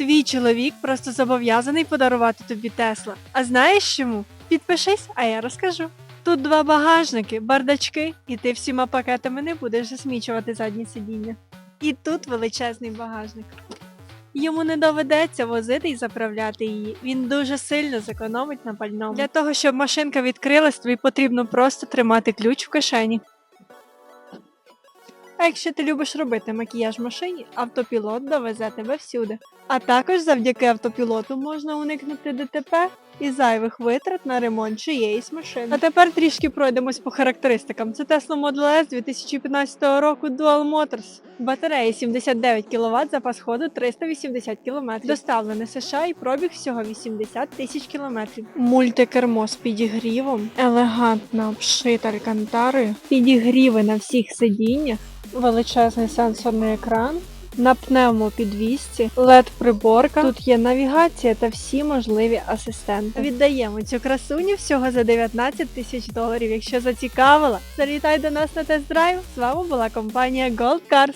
Твій чоловік просто зобов'язаний подарувати тобі Тесла. А знаєш чому? Підпишись, а я розкажу. Тут два багажники, бардачки, і ти всіма пакетами не будеш засмічувати заднє сидіння. І тут величезний багажник. Йому не доведеться возити і заправляти її. Він дуже сильно зекономить на пальному. Для того, щоб машинка відкрилась, тобі потрібно просто тримати ключ в кишені. А якщо ти любиш робити макіяж машині, автопілот довезе тебе всюди. А також завдяки автопілоту можна уникнути ДТП і зайвих витрат на ремонт чиєїсь машини. А тепер трішки пройдемось по характеристикам. Це Tesla Model S 2015 року Dual Motors. Батарея 79 кВт, запас ходу 380 км. Доставлене США і пробіг всього 80 тисяч кілометрів. Мультикермо з підігрівом, елегантна обшита алькантарою, підігріви на всіх сидіннях, величезний сенсорний екран. На пневмопідвісці, led приборка. Тут є навігація та всі можливі асистенти. Віддаємо цю красуню всього за 19 тисяч доларів. Якщо зацікавила, залітай до нас на тест-драйв. З вами була компанія Gold Cars.